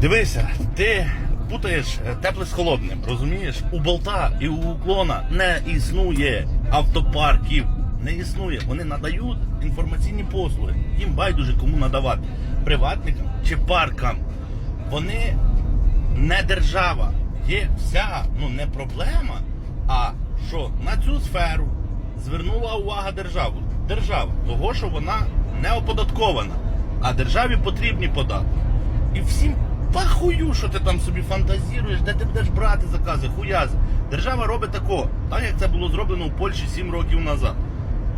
Дивися, ти путаєш е, тепле з холодним, розумієш? У болта і у уклона не існує автопарків. Не існує. Вони надають інформаційні послуги. Їм байдуже кому надавати. Приватникам чи паркам. Вони не держава. Є вся ну не проблема, а що на цю сферу звернула увага держава. Держава, того, що вона не оподаткована, а державі потрібні податки. І всім пахую, що ти там собі фантазіруєш, де ти будеш брати закази, хуязи. Держава робить тако, так як це було зроблено у Польщі 7 років назад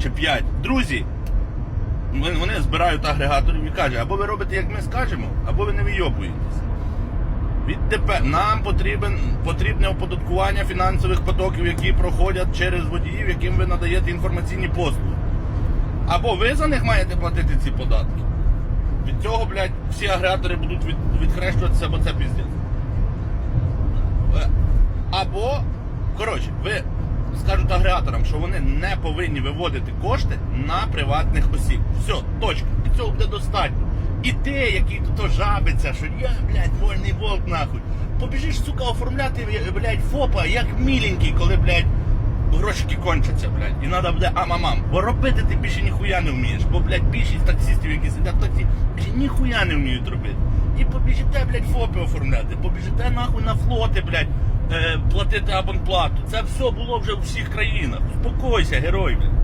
чи 5. Друзі, вони вони збирають агрегаторів і кажуть, або ви робите, як ми скажемо, або ви не вийобуєтесь. Відтепер нам потрібен, потрібне оподаткування фінансових потоків, які проходять через водіїв, яким ви надаєте інформаційні послуги. Або ви за них маєте платити ці податки. Від цього, блядь, всі агрегатори будуть від, відхрещуватися, бо це піздець. Е, Або, коротше, ви скажете агрегаторам, що вони не повинні виводити кошти на приватних осіб. Все, точка. І цього буде достатньо. І ти, який тут жабиться, що я, блядь, вольний волк нахуй. Побіжиш, сука, оформляти, блядь, ФОПа, як міленький, коли, блядь, кончаться, блядь. І треба буде амамам. Бо робити ти більше ніхуя не вмієш. Бо, блядь, більшість таксистів, які сидять в таксі, блядь, ніхуя не вміють робити. І побіжите, блядь, ФОПи оформляти, побіжите нахуй на флоти, блядь, е, платити абонплату. Це все було вже у всіх країнах. Успокойся, герой, блядь.